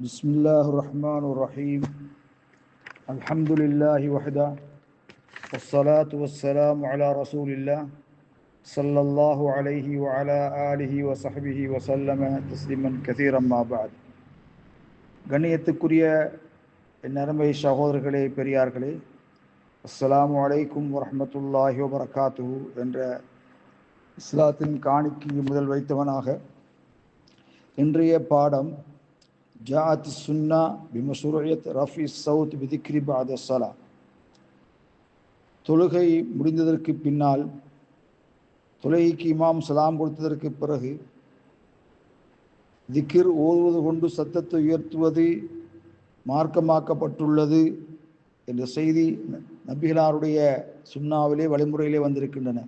بسم الله الرحمن الرحيم الحمد لله وحده والصلاة والسلام على رسول الله صلى الله عليه وعلى آله وصحبه وسلم تسليما كثيرا ما بعد கண்ணியத்துக்குரிய என் அருமை சகோதரர்களே பெரியார்களே அஸ்ஸலாமு அலைக்கும் வரஹ்மத்துல்லாஹி வபரகாத்துஹு என்ற இஸ்லாத்தின் காணிக்கு முதல் வைத்தவனாக இன்றைய பாடம் ஜாத் சுன்னா பிமசுரியத் ரஃபி சவுத் பிதிக்ரி பாத சலா தொழுகை முடிந்ததற்கு பின்னால் தொழுகைக்கு இமாம் சலாம் கொடுத்ததற்கு பிறகு திக்கிர் ஓதுவது கொண்டு சத்தத்தை உயர்த்துவது மார்க்கமாக்கப்பட்டுள்ளது என்ற செய்தி நபிகளாருடைய சுண்ணாவிலே வழிமுறையிலே வந்திருக்கின்றன.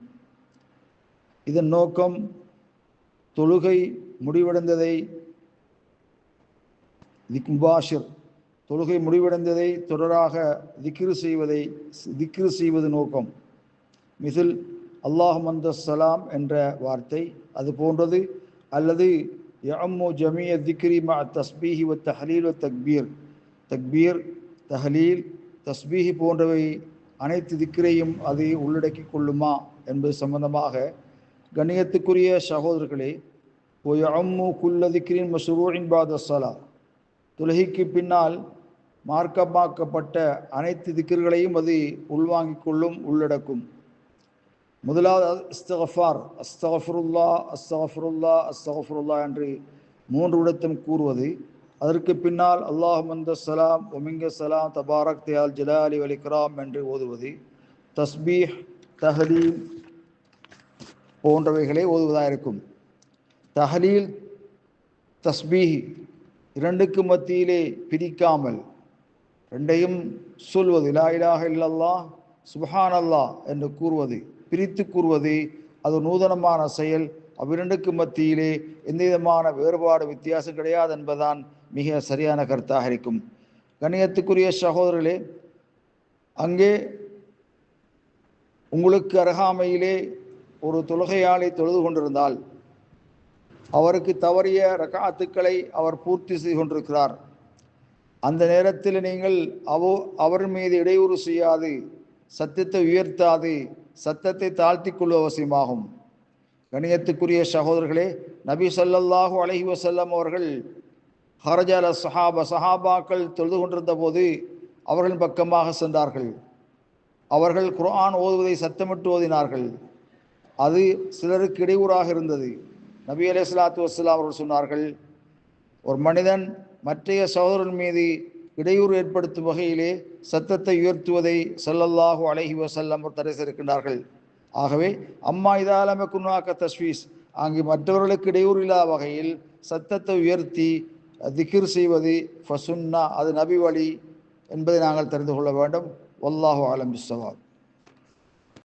இதன் நோக்கம் தொழுகை முடிவடைந்ததை திக் முபாஷிர் தொழுகை முடிவடைந்ததை தொடராக திக்ரு செய்வதை திக்ரு செய்வது நோக்கம். மிசில் அல்லாஹ் மந்த சலாம் என்ற வார்த்தை. அது போன்றது. அல்லது யம்மு ஜமிய திக்ரி மா தஸ்பீஹி வ தஹலீல் வ தக்பீர் தக்பீர் தஹலீல் தஸ்பீஹி போன்றவை அனைத்து திக்ரையும் அது உள்ளடக்கி கொள்ளுமா என்பது சம்பந்தமாக கண்ணியத்துக்குரிய சகோதரர்களே ஒயம்மு குல்ல திக்ரின் மசுரூ பாத சலா துலகிக்கு பின்னால் மார்க்கமாக்கப்பட்ட அனைத்து திக்கர்களையும் அது உள்வாங்கிக் கொள்ளும் உள்ளடக்கும். முதலாவது அஸ்தகஃபார் அஸ்தகஃபருல்லா அஸ்தகஃபருல்லா அஸ்தகஃபருல்லா என்று மூன்று இடத்தும் கூறுவது. அதற்கு பின்னால் அல்லாஹ் மந்த சலாம் ஒமிங்க சலாம் தபாரக் தியால் ஜலாலி வலிக்ராம் என்று ஓதுவது. தஸ்பீஹ் தஹலீல் போன்றவைகளை ஓதுவதாக இருக்கும் தஹலீல் தஸ்பீஹ் இரண்டுக்கு மத்தியிலே பிரிக்காமல் ரெண்டையும் சொல்வது லா இலாக இல்லல்லா சுபஹான் அல்லா என்று கூறுவது பிரித்து கூறுவது அது நூதனமான செயல். அவ்விரண்டுக்கு மத்தியிலே எந்த விதமான வேறுபாடு வித்தியாசம் கிடையாது என்பதுதான் மிக சரியான கருத்தாக இருக்கும். கணியத்துக்குரிய சகோதரர்களே அங்கே உங்களுக்கு அருகாமையிலே ஒரு தொழுகையாளை தொழுது கொண்டிருந்தால் அவருக்கு தவறிய ரகாத்துக்களை அவர் பூர்த்தி செய்து கொண்டிருக்கிறார். அந்த நேரத்தில் நீங்கள் அவோ அவர் மீது இடையூறு செய்யாது சத்தத்தை உயர்த்தாது சத்தத்தை தாழ்த்தி கொள்வது அவசியமாகும். கணியத்துக்குரிய சகோதரர்களே நபி சல்லல்லாஹூ அலஹி வசல்லம் அவர்கள் ஹரஜால சஹாபா சஹாபாக்கள் தொழுது கொண்டிருந்த போது அவர்களின் பக்கமாக சென்றார்கள். அவர்கள் குர்ஆன் ஓதுவதை சத்தமிட்டு ஓதினார்கள். அது சிலருக்கு இடையூறாக இருந்தது. நபி அலே சலாத்து வஸ்லாம் அவர்கள் சொன்னார்கள் ஒரு மனிதன் மற்றைய சகோதரன் மீது இடையூறு ஏற்படுத்தும் வகையிலே சத்தத்தை உயர்த்துவதை சல்லல்லாஹு அலஹி வசல்லம் தடை செய்திருக்கின்றார்கள். ஆகவே அம்மா இதாலம குன்னாக்க தஸ்வீஸ் அங்கு மற்றவர்களுக்கு இடையூறு இல்லாத வகையில் சத்தத்தை உயர்த்தி திகிர் செய்வது ஃபசுன்னா அது நபி வழி என்பதை நாங்கள் தெரிந்து கொள்ள வேண்டும். வல்லாஹு ஆலம்